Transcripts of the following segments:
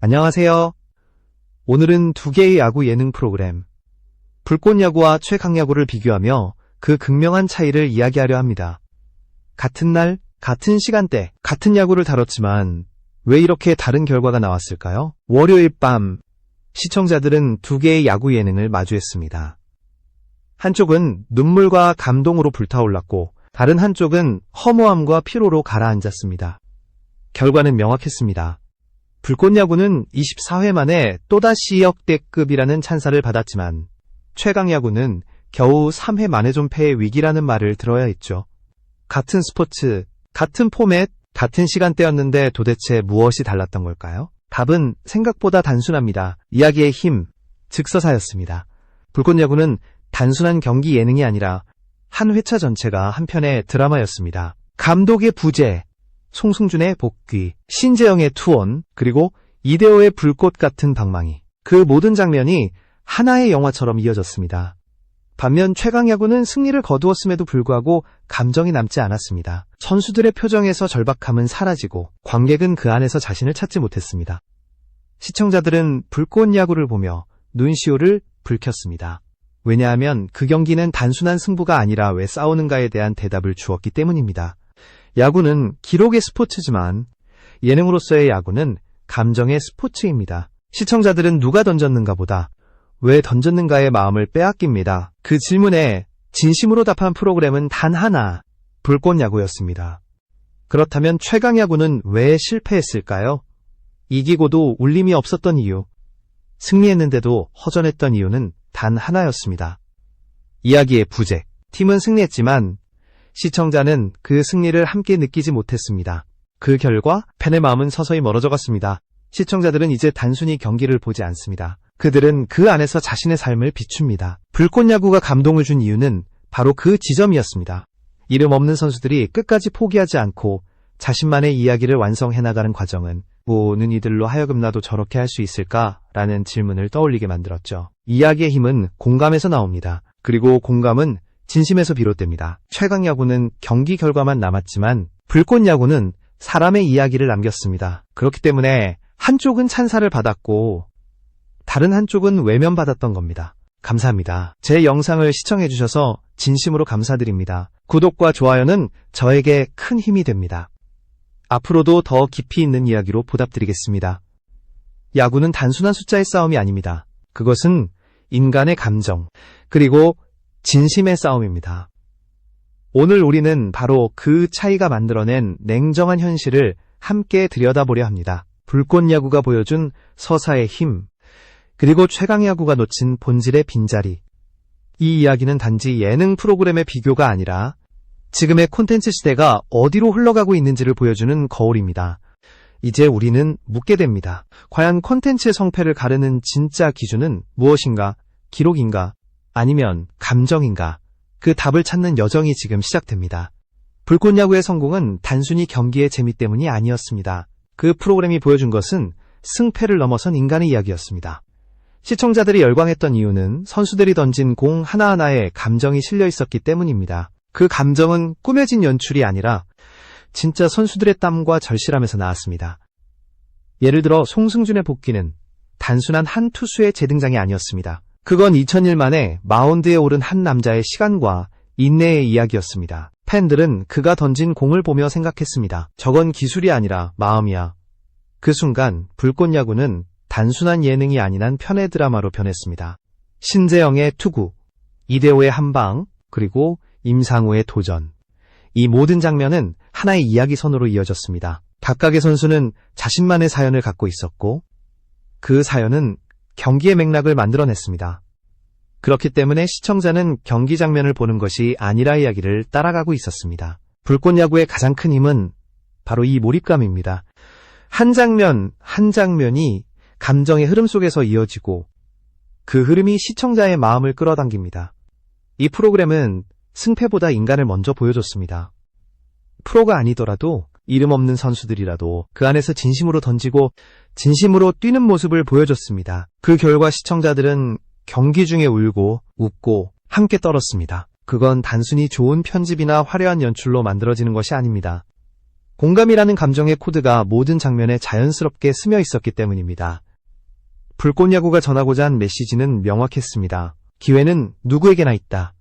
안녕하세요. 오늘은 두 개의 야구 예능 프로그램, 불꽃야구와 최강야구를 비교하며 그 극명한 차이를 이야기하려 합니다. 같은 날, 같은 시간대, 같은 야구를 다뤘지만 왜 이렇게 다른 결과가 나왔을까요? 월요일 밤, 시청자들은 두 개의 야구 예능을 마주했습니다. 한쪽은 눈물과 감동으로 불타올랐고, 다른 한쪽은 허무함과 피로로 가라앉았습니다. 결과는 명확했습니다. 불꽃야구는 24회 만에 또다시 역대급이라는 찬사를 받았지만 최강야구는 겨우 3회 만에 존패의 위기라는 말을 들어야 했죠. 같은 스포츠, 같은 포맷, 같은 시간대였는데 도대체 무엇이 달랐던 걸까요? 답은 생각보다 단순합니다. 이야기의 힘, 즉서사였습니다. 불꽃야구는 단순한 경기 예능이 아니라 한 회차 전체가 한편의 드라마였습니다. 감독의 부재, 송승준의 복귀, 신재영의 투혼, 그리고 이대호의 불꽃 같은 방망이. 그 모든 장면이 하나의 영화처럼 이어졌습니다. 반면 최강야구는 승리를 거두었음에도 불구하고 감정이 남지 않았습니다. 선수들의 표정에서 절박함은 사라지고 관객은 그 안에서 자신을 찾지 못했습니다. 시청자들은 불꽃 야구를 보며 눈시울을 붉혔습니다. 왜냐하면 그 경기는 단순한 승부가 아니라 왜 싸우는가에 대한 대답을 주었기 때문입니다. 야구는 기록의 스포츠지만 예능으로서의 야구는 감정의 스포츠입니다. 시청자들은 누가 던졌는가 보다 왜 던졌는가의 마음을 빼앗깁니다. 그 질문에 진심으로 답한 프로그램은 단 하나, 불꽃 야구였습니다. 그렇다면 최강 야구는 왜 실패했을까요? 이기고도 울림이 없었던 이유, 승리했는데도 허전했던 이유는 단 하나였습니다. 이야기의 부재. 팀은 승리했지만 시청자는 그 승리를 함께 느끼지 못했습니다. 그 결과 팬의 마음은 서서히 멀어져 갔습니다. 시청자들은 이제 단순히 경기를 보지 않습니다. 그들은 그 안에서 자신의 삶을 비춥니다. 불꽃야구가 감동을 준 이유는 바로 그 지점이었습니다. 이름 없는 선수들이 끝까지 포기하지 않고 자신만의 이야기를 완성해 나가는 과정은 보는 이들로 하여금 나도 저렇게 할 수 있을까 라는 질문을 떠올리게 만들었죠. 이야기의 힘은 공감에서 나옵니다. 그리고 공감은 진심에서 비롯됩니다. 최강 야구는 경기 결과만 남았지만 불꽃 야구는 사람의 이야기를 남겼습니다. 그렇기 때문에 한쪽은 찬사를 받았고 다른 한쪽은 외면받았던 겁니다. 감사합니다. 제 영상을 시청해주셔서 진심으로 감사드립니다. 구독과 좋아요는 저에게 큰 힘이 됩니다. 앞으로도 더 깊이 있는 이야기로 보답드리겠습니다. 야구는 단순한 숫자의 싸움이 아닙니다. 그것은 인간의 감정, 그리고 진심의 싸움입니다. 오늘 우리는 바로 그 차이가 만들어낸 냉정한 현실을 함께 들여다보려 합니다. 불꽃 야구가 보여준 서사의 힘, 그리고 최강 야구가 놓친 본질의 빈자리. 이 이야기는 단지 예능 프로그램의 비교가 아니라 지금의 콘텐츠 시대가 어디로 흘러가고 있는지를 보여주는 거울입니다. 이제 우리는 묻게 됩니다. 과연 콘텐츠의 성패를 가르는 진짜 기준은 무엇인가? 기록인가? 아니면 감정인가? 그 답을 찾는 여정이 지금 시작됩니다. 불꽃야구의 성공은 단순히 경기의 재미 때문이 아니었습니다. 그 프로그램이 보여준 것은 승패를 넘어선 인간의 이야기였습니다. 시청자들이 열광했던 이유는 선수들이 던진 공 하나하나에 감정이 실려 있었기 때문입니다. 그 감정은 꾸며진 연출이 아니라 진짜 선수들의 땀과 절실함에서 나왔습니다. 예를 들어 송승준의 복귀는 단순한 한 투수의 재등장이 아니었습니다. 그건 2000일 만에 마운드에 오른 한 남자의 시간과 인내의 이야기였습니다. 팬들은 그가 던진 공을 보며 생각했습니다. 저건 기술이 아니라 마음이야. 그 순간 불꽃 야구는 단순한 예능이 아닌 한 편의 드라마로 변했습니다. 신재영의 투구, 이대호의 한방, 그리고 임상우의 도전. 이 모든 장면은 하나의 이야기선으로 이어졌습니다. 각각의 선수는 자신만의 사연을 갖고 있었고, 그 사연은 경기의 맥락을 만들어냈습니다. 그렇기 때문에 시청자는 경기 장면을 보는 것이 아니라 이야기를 따라가고 있었습니다. 불꽃 야구의 가장 큰 힘은 바로 이 몰입감입니다. 한 장면, 한 장면이 감정의 흐름 속에서 이어지고 그 흐름이 시청자의 마음을 끌어당깁니다. 이 프로그램은 승패보다 인간을 먼저 보여줬습니다. 프로가 아니더라도 이름 없는 선수들이라도 그 안에서 진심으로 던지고 진심으로 뛰는 모습을 보여줬습니다. 그 결과 시청자들은 경기 중에 울고 웃고 함께 떨었습니다. 그건 단순히 좋은 편집이나 화려한 연출로 만들어지는 것이 아닙니다. 공감이라는 감정의 코드가 모든 장면에 자연스럽게 스며 있었기 때문입니다. 불꽃야구가 전하고자 한 메시지는 명확했습니다. 기회는 누구에게나 있다.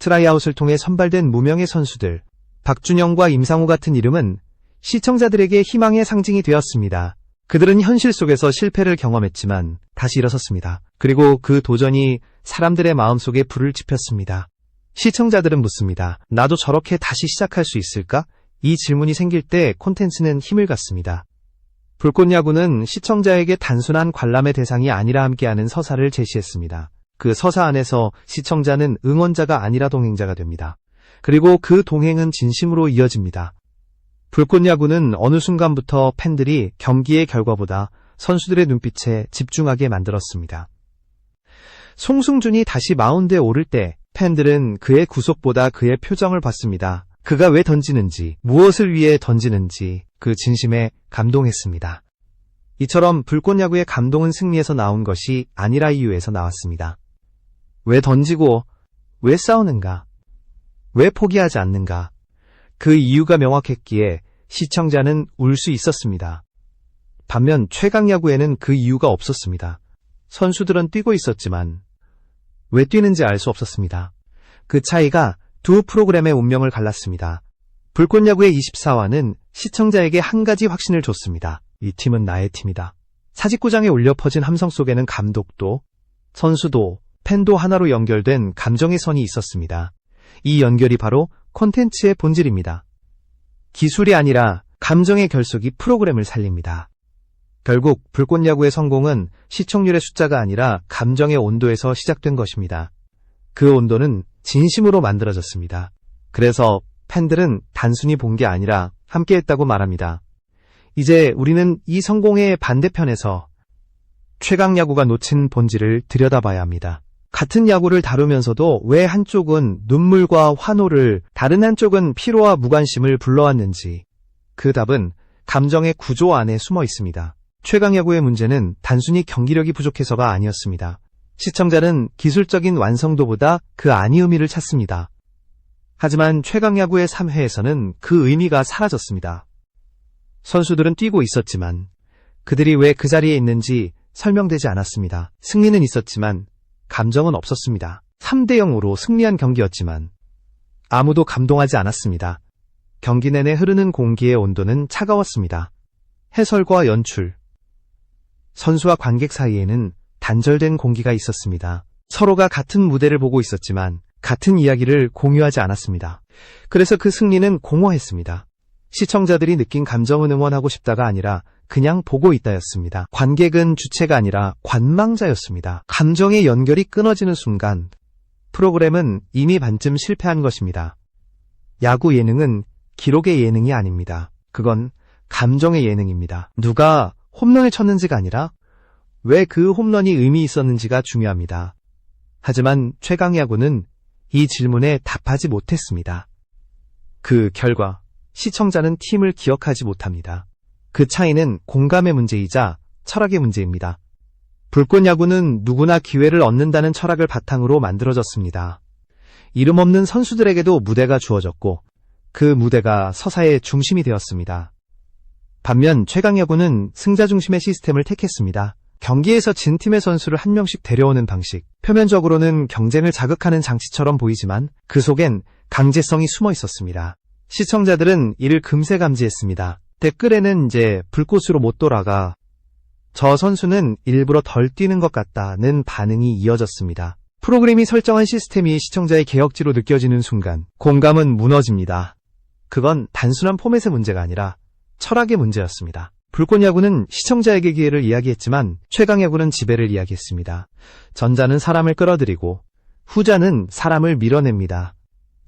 트라이아웃을 통해 선발된 무명의 선수들, 박준영과 임상우 같은 이름은 시청자들에게 희망의 상징이 되었습니다. 그들은 현실 속에서 실패를 경험했지만 다시 일어섰습니다. 그리고 그 도전이 사람들의 마음속에 불을 지폈습니다. 시청자들은 묻습니다. 나도 저렇게 다시 시작할 수 있을까? 이 질문이 생길 때 콘텐츠는 힘을 갖습니다. 불꽃 야구는 시청자에게 단순한 관람의 대상이 아니라 함께하는 서사를 제시했습니다. 그 서사 안에서 시청자는 응원자가 아니라 동행자가 됩니다. 그리고 그 동행은 진심으로 이어집니다. 불꽃야구는 어느 순간부터 팬들이 경기의 결과보다 선수들의 눈빛에 집중하게 만들었습니다. 송승준이 다시 마운드에 오를 때 팬들은 그의 구속보다 그의 표정을 봤습니다. 그가 왜 던지는지, 무엇을 위해 던지는지 그 진심에 감동했습니다. 이처럼 불꽃야구의 감동은 승리에서 나온 것이 아니라 이유에서 나왔습니다. 왜 던지고, 왜 싸우는가, 왜 포기하지 않는가, 그 이유가 명확했기에 시청자는 울 수 있었습니다. 반면 최강야구에는 그 이유가 없었습니다. 선수들은 뛰고 있었지만 왜 뛰는지 알 수 없었습니다. 그 차이가 두 프로그램의 운명을 갈랐습니다. 불꽃야구의 24화는 시청자에게 한 가지 확신을 줬습니다. 이 팀은 나의 팀이다. 사직구장에 울려 퍼진 함성 속에는 감독도, 선수도, 팬도 하나로 연결된 감정의 선이 있었습니다. 이 연결이 바로 콘텐츠의 본질입니다. 기술이 아니라 감정의 결속이 프로그램을 살립니다. 결국 불꽃 야구의 성공은 시청률의 숫자가 아니라 감정의 온도에서 시작된 것입니다. 그 온도는 진심으로 만들어졌습니다. 그래서 팬들은 단순히 본 게 아니라 함께했다고 말합니다. 이제 우리는 이 성공의 반대편에서 최강 야구가 놓친 본질을 들여다봐야 합니다. 같은 야구를 다루면서도 왜 한쪽은 눈물과 환호를, 다른 한쪽은 피로와 무관심을 불러왔는지 그 답은 감정의 구조 안에 숨어 있습니다. 최강 야구의 문제는 단순히 경기력이 부족해서가 아니었습니다. 시청자는 기술적인 완성도보다 그 안의 의미를 찾습니다. 하지만 최강 야구의 3회에서는 그 의미가 사라졌습니다. 선수들은 뛰고 있었지만 그들이 왜 그 자리에 있는지 설명되지 않았습니다. 승리는 있었지만 감정은 없었습니다. 3대 0으로 승리한 경기였지만 아무도 감동하지 않았습니다. 경기 내내 흐르는 공기의 온도는 차가웠습니다. 해설과 연출, 선수와 관객 사이에는 단절된 공기가 있었습니다. 서로가 같은 무대를 보고 있었지만 같은 이야기를 공유하지 않았습니다. 그래서 그 승리는 공허했습니다. 시청자들이 느낀 감정은 응원하고 싶다가 아니라 그냥 보고 있다였습니다. 관객은 주체가 아니라 관망자였습니다. 감정의 연결이 끊어지는 순간 프로그램은 이미 반쯤 실패한 것입니다. 야구 예능은 기록의 예능이 아닙니다. 그건 감정의 예능입니다. 누가 홈런을 쳤는지가 아니라 왜 그 홈런이 의미 있었는지가 중요합니다. 하지만 최강 야구는 이 질문에 답하지 못했습니다. 그 결과 시청자는 팀을 기억하지 못합니다. 그 차이는 공감의 문제이자 철학의 문제입니다. 불꽃 야구는 누구나 기회를 얻는다는 철학을 바탕으로 만들어졌습니다. 이름 없는 선수들에게도 무대가 주어졌고 그 무대가 서사의 중심이 되었습니다. 반면 최강야구는 승자 중심의 시스템을 택했습니다. 경기에서 진 팀의 선수를 한 명씩 데려오는 방식. 표면적으로는 경쟁을 자극하는 장치처럼 보이지만 그 속엔 강제성이 숨어 있었습니다. 시청자들은 이를 금세 감지했습니다. 댓글에는 이제 불꽃으로 못 돌아가 저 선수는 일부러 덜 뛰는 것 같다는 반응이 이어졌습니다. 프로그램이 설정한 시스템이 시청자의 개혁지로 느껴지는 순간 공감은 무너집니다. 그건 단순한 포맷의 문제가 아니라 철학의 문제였습니다. 불꽃야구는 시청자에게 기회를 이야기했지만 최강야구는 지배를 이야기했습니다. 전자는 사람을 끌어들이고 후자는 사람을 밀어냅니다.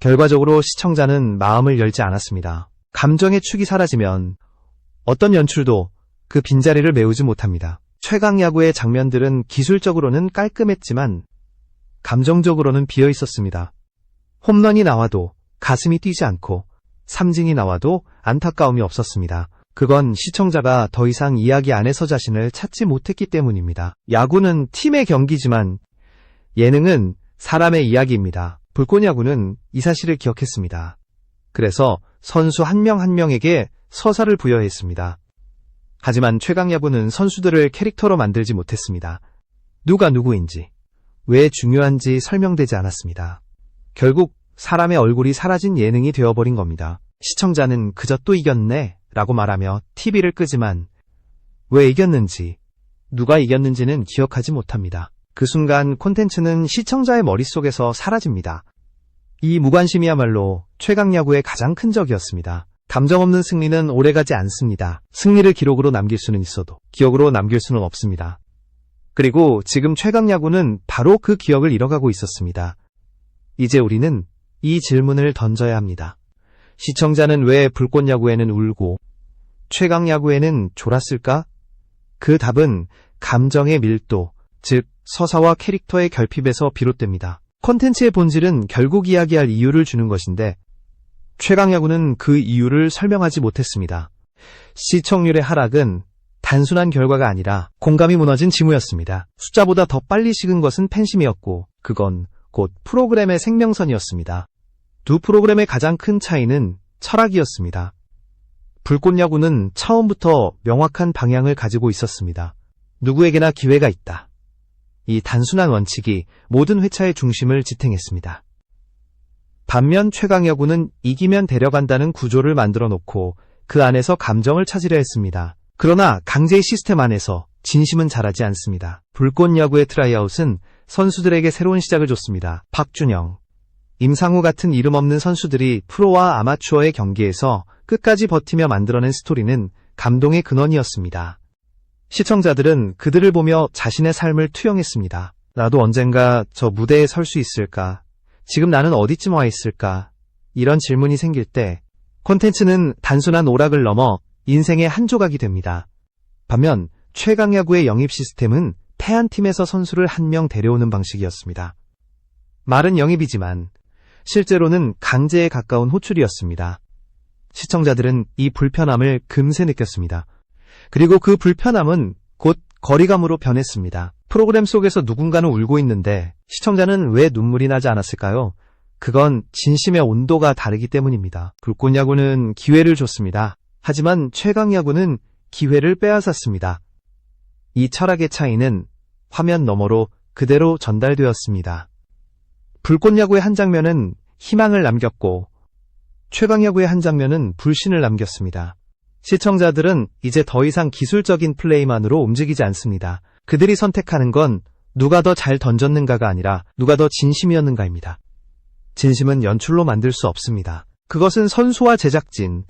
결과적으로 시청자는 마음을 열지 않았습니다. 감정의 축이 사라지면 어떤 연출도 그 빈자리를 메우지 못합니다. 최강 야구의 장면들은 기술적으로는 깔끔했지만 감정적으로는 비어 있었습니다. 홈런이 나와도 가슴이 뛰지 않고 삼진이 나와도 안타까움이 없었습니다. 그건 시청자가 더 이상 이야기 안에서 자신을 찾지 못했기 때문입니다. 야구는 팀의 경기지만 예능은 사람의 이야기입니다. 불꽃야구는 이 사실을 기억했습니다. 그래서 선수 한명한 명에게 서사를 부여했습니다. 하지만 최강야구는 선수들을 캐릭터로 만들지 못했습니다. 누가 누구인지, 왜 중요한지 설명되지 않았습니다. 결국 사람의 얼굴이 사라진 예능이 되어버린 겁니다. 시청자는 그저 또 이겼네 라고 말하며 TV를 끄지만 왜 이겼는지, 누가 이겼는지는 기억하지 못합니다. 그 순간 콘텐츠는 시청자의 머릿속에서 사라집니다. 이 무관심이야말로 최강야구의 가장 큰 적이었습니다. 감정 없는 승리는 오래가지 않습니다. 승리를 기록으로 남길 수는 있어도 기억으로 남길 수는 없습니다. 그리고 지금 최강야구는 바로 그 기억을 잃어가고 있었습니다. 이제 우리는 이 질문을 던져야 합니다. 시청자는 왜 불꽃야구에는 울고 최강야구에는 졸았을까? 그 답은 감정의 밀도, 즉 서사와 캐릭터의 결핍에서 비롯됩니다. 콘텐츠의 본질은 결국 이야기할 이유를 주는 것인데 최강야구는 그 이유를 설명하지 못했습니다. 시청률의 하락은 단순한 결과가 아니라 공감이 무너진 징후였습니다. 숫자보다 더 빨리 식은 것은 팬심이었고 그건 곧 프로그램의 생명선이었습니다. 두 프로그램의 가장 큰 차이는 철학이었습니다. 불꽃야구는 처음부터 명확한 방향을 가지고 있었습니다. 누구에게나 기회가 있다. 이 단순한 원칙이 모든 회차의 중심을 지탱했습니다. 반면 최강야구는 이기면 데려간다는 구조를 만들어 놓고 그 안에서 감정을 찾으려 했습니다. 그러나 강제의 시스템 안에서 진심은 자라지 않습니다. 불꽃야구의 트라이아웃은 선수들에게 새로운 시작을 줬습니다. 박준영, 임상우 같은 이름 없는 선수들이 프로와 아마추어의 경기에서 끝까지 버티며 만들어낸 스토리는 감동의 근원이었습니다. 시청자들은 그들을 보며 자신의 삶을 투영했습니다. 나도 언젠가 저 무대에 설 수 있을까? 지금 나는 어디쯤 와 있을까? 이런 질문이 생길 때 콘텐츠는 단순한 오락을 넘어 인생의 한 조각이 됩니다. 반면 최강야구의 영입 시스템은 패한 팀에서 선수를 한 명 데려오는 방식이었습니다. 말은 영입이지만 실제로는 강제에 가까운 호출이었습니다. 시청자들은 이 불편함을 금세 느꼈습니다. 그리고 그 불편함은 곧 거리감으로 변했습니다. 프로그램 속에서 누군가는 울고 있는데 시청자는 왜 눈물이 나지 않았을까요? 그건 진심의 온도가 다르기 때문입니다. 불꽃 야구는 기회를 줬습니다. 하지만 최강 야구는 기회를 빼앗았습니다. 이 철학의 차이는 화면 너머로 그대로 전달되었습니다. 불꽃 야구의 한 장면은 희망을 남겼고 최강 야구의 한 장면은 불신을 남겼습니다. 시청자들은 이제 더 이상 기술적인 플레이만으로 움직이지 않습니다. 그들이 선택하는 건 누가 더 잘 던졌는가가 아니라 누가 더 진심이었는가입니다. 진심은 연출로 만들 수 없습니다. 그것은 선수와 제작진,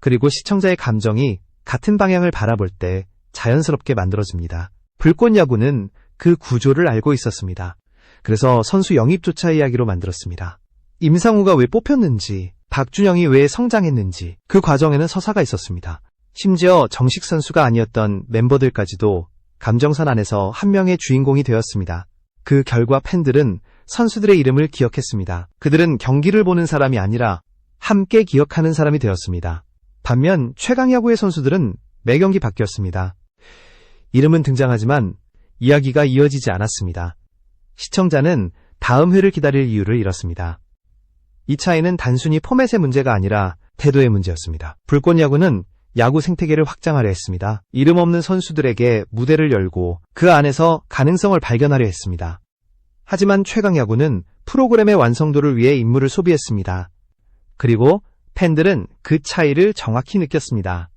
그리고 시청자의 감정이 같은 방향을 바라볼 때 자연스럽게 만들어집니다. 불꽃 야구는 그 구조를 알고 있었습니다. 그래서 선수 영입조차 이야기로 만들었습니다. 임상우가 왜 뽑혔는지, 박준영이 왜 성장했는지 그 과정에는 서사가 있었습니다. 심지어 정식 선수가 아니었던 멤버들까지도 감정선 안에서 한 명의 주인공이 되었습니다. 그 결과 팬들은 선수들의 이름을 기억했습니다. 그들은 경기를 보는 사람이 아니라 함께 기억하는 사람이 되었습니다. 반면 최강야구의 선수들은 매 경기 바뀌었습니다. 이름은 등장하지만 이야기가 이어지지 않았습니다. 시청자는 다음 회를 기다릴 이유를 잃었습니다. 이 차이는 단순히 포맷의 문제가 아니라 태도의 문제였습니다. 불꽃 야구는 야구 생태계를 확장하려 했습니다. 이름 없는 선수들에게 무대를 열고 그 안에서 가능성을 발견하려 했습니다. 하지만 최강 야구는 프로그램의 완성도를 위해 인물을 소비했습니다. 그리고 팬들은 그 차이를 정확히 느꼈습니다.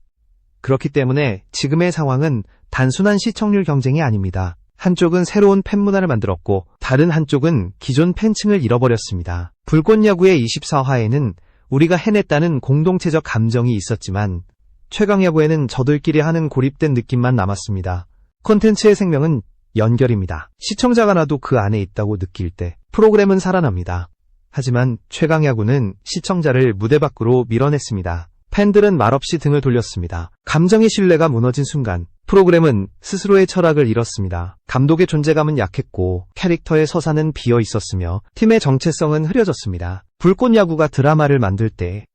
그렇기 때문에 지금의 상황은 단순한 시청률 경쟁이 아닙니다. 한쪽은 새로운 팬 문화를 만들었고 다른 한쪽은 기존 팬층을 잃어버렸습니다. 불꽃야구의 24화에는 우리가 해냈다는 공동체적 감정이 있었지만 최강야구에는 저들끼리 하는 고립된 느낌만 남았습니다. 콘텐츠의 생명은 연결입니다. 시청자가 나도 그 안에 있다고 느낄 때 프로그램은 살아납니다. 하지만 최강야구는 시청자를 무대 밖으로 밀어냈습니다. 팬들은 말없이 등을 돌렸습니다. 감정의 신뢰가 무너진 순간 프로그램은 스스로의 철학을 잃었습니다. 감독의 존재감은 약했고 캐릭터의 서사는 비어 있었으며 팀의 정체성은 흐려졌습니다. 불꽃 야구가 드라마를 만들 때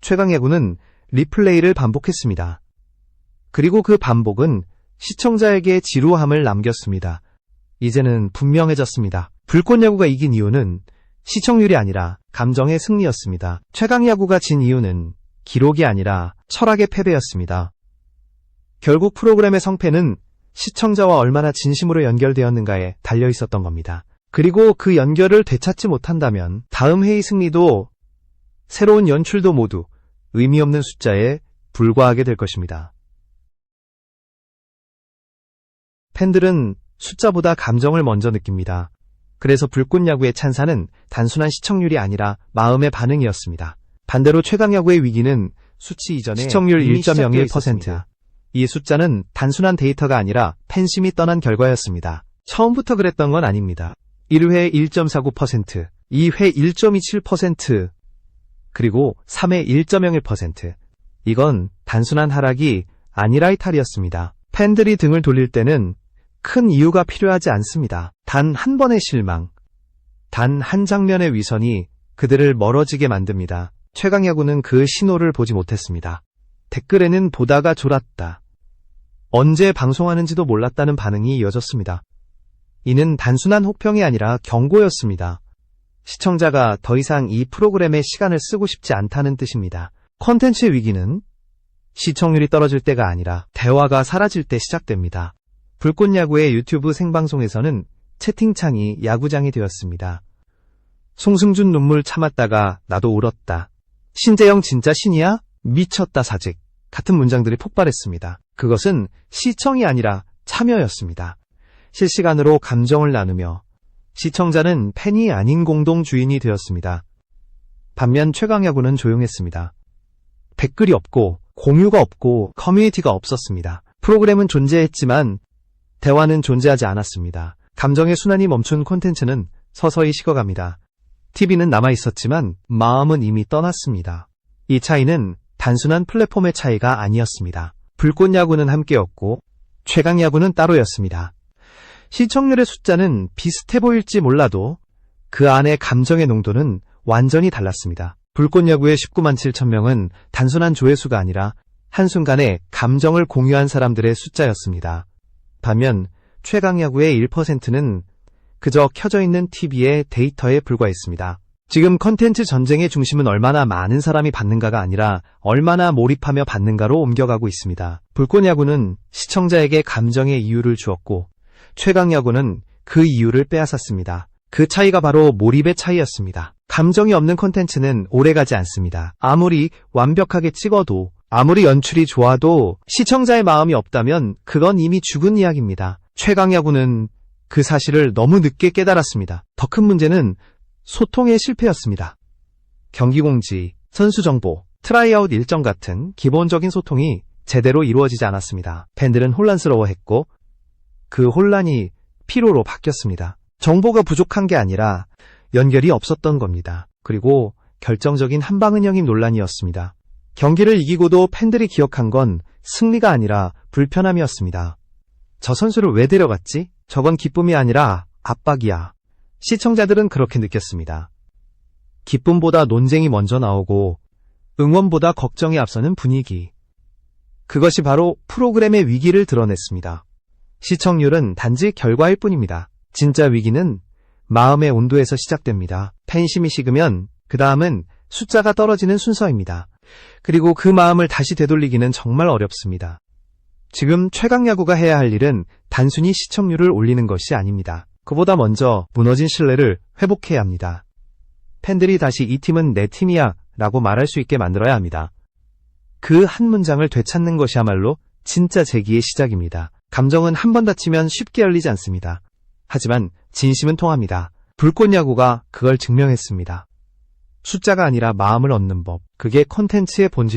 최강 야구는 리플레이를 반복했습니다. 그리고 그 반복은 시청자에게 지루함을 남겼습니다. 이제는 분명해졌습니다. 불꽃 야구가 이긴 이유는 시청률이 아니라 감정의 승리였습니다. 최강 야구가 진 이유는 기록이 아니라 철학의 패배였습니다. 결국 프로그램의 성패는 시청자와 얼마나 진심으로 연결되었는가에 달려 있었던 겁니다. 그리고 그 연결을 되찾지 못한다면 다음 회의 승리도 새로운 연출도 모두 의미 없는 숫자에 불과하게 될 것입니다. 팬들은 숫자보다 감정을 먼저 느낍니다. 그래서 불꽃 야구의 찬사는 단순한 시청률이 아니라 마음의 반응이었습니다. 반대로 최강 야구의 위기는 수치 이전에 시청률 이미 시작되어 1.01%. 이 숫자는 단순한 데이터가 아니라 팬심이 떠난 결과였습니다. 처음부터 그랬던 건 아닙니다. 1회 1.49%, 2회 1.27%, 그리고 3회 1.01%. 이건 단순한 하락이 아니라 이탈이었습니다. 팬들이 등을 돌릴 때는 큰 이유가 필요하지 않습니다. 단 한 번의 실망, 단 한 장면의 위선이 그들을 멀어지게 만듭니다. 최강 야구는 그 신호를 보지 못했습니다. 댓글에는 보다가 졸았다. 언제 방송하는지도 몰랐다는 반응이 이어졌습니다. 이는 단순한 혹평이 아니라 경고였습니다. 시청자가 더 이상 이 프로그램에 시간을 쓰고 싶지 않다는 뜻입니다. 콘텐츠의 위기는 시청률이 떨어질 때가 아니라 대화가 사라질 때 시작됩니다. 불꽃야구의 유튜브 생방송에서는 채팅창이 야구장이 되었습니다. 송승준 눈물 참았다가 나도 울었다. 신재영 진짜 신이야? 미쳤다 사직. 같은 문장들이 폭발했습니다. 그것은 시청이 아니라 참여였습니다. 실시간으로 감정을 나누며 시청자는 팬이 아닌 공동 주인이 되었습니다. 반면 최강야구는 조용했습니다. 댓글이 없고 공유가 없고 커뮤니티가 없었습니다. 프로그램은 존재했지만 대화는 존재하지 않았습니다. 감정의 순환이 멈춘 콘텐츠는 서서히 식어갑니다. TV는 남아 있었지만 마음은 이미 떠났습니다. 이 차이는 단순한 플랫폼의 차이가 아니었습니다. 불꽃 야구는 함께였고 최강 야구는 따로였습니다. 시청률의 숫자는 비슷해 보일지 몰라도 그 안의 감정의 농도는 완전히 달랐습니다. 불꽃 야구의 19만 7천 명은 단순한 조회수가 아니라 한순간에 감정을 공유한 사람들의 숫자였습니다. 반면 최강 야구의 1%는 그저 켜져 있는 TV의 데이터에 불과했습니다. 지금 컨텐츠 전쟁의 중심은 얼마나 많은 사람이 받는가가 아니라 얼마나 몰입하며 받는가로 옮겨가고 있습니다. 불꽃야구는 시청자에게 감정의 이유를 주었고 최강야구는 그 이유를 빼앗았습니다. 그 차이가 바로 몰입의 차이였습니다. 감정이 없는 콘텐츠는 오래가지 않습니다. 아무리 완벽하게 찍어도 아무리 연출이 좋아도 시청자의 마음이 없다면 그건 이미 죽은 이야기입니다. 최강야구는 그 사실을 너무 늦게 깨달았습니다. 더 큰 문제는 소통의 실패였습니다. 경기 공지, 선수 정보, 트라이아웃 일정 같은 기본적인 소통이 제대로 이루어지지 않았습니다. 팬들은 혼란스러워했고 그 혼란이 피로로 바뀌었습니다. 정보가 부족한 게 아니라 연결이 없었던 겁니다. 그리고 결정적인 한방은영임 논란이었습니다. 경기를 이기고도 팬들이 기억한 건 승리가 아니라 불편함이었습니다. 저 선수를 왜 데려갔지? 저건 기쁨이 아니라 압박이야. 시청자들은 그렇게 느꼈습니다. 기쁨보다 논쟁이 먼저 나오고 응원보다 걱정이 앞서는 분위기. 그것이 바로 프로그램의 위기를 드러냈습니다. 시청률은 단지 결과일 뿐입니다. 진짜 위기는 마음의 온도에서 시작됩니다. 팬심이 식으면 그 다음은 숫자가 떨어지는 순서입니다. 그리고 그 마음을 다시 되돌리기는 정말 어렵습니다. 지금 최강야구가 해야 할 일은 단순히 시청률을 올리는 것이 아닙니다. 그보다 먼저 무너진 신뢰를 회복해야 합니다. 팬들이 다시 이 팀은 내 팀이야 라고 말할 수 있게 만들어야 합니다. 그 한 문장을 되찾는 것이야말로 진짜 재기의 시작입니다. 감정은 한 번 다치면 쉽게 열리지 않습니다. 하지만 진심은 통합니다. 불꽃 야구가 그걸 증명했습니다. 숫자가 아니라 마음을 얻는 법. 그게 콘텐츠의 본질입니다.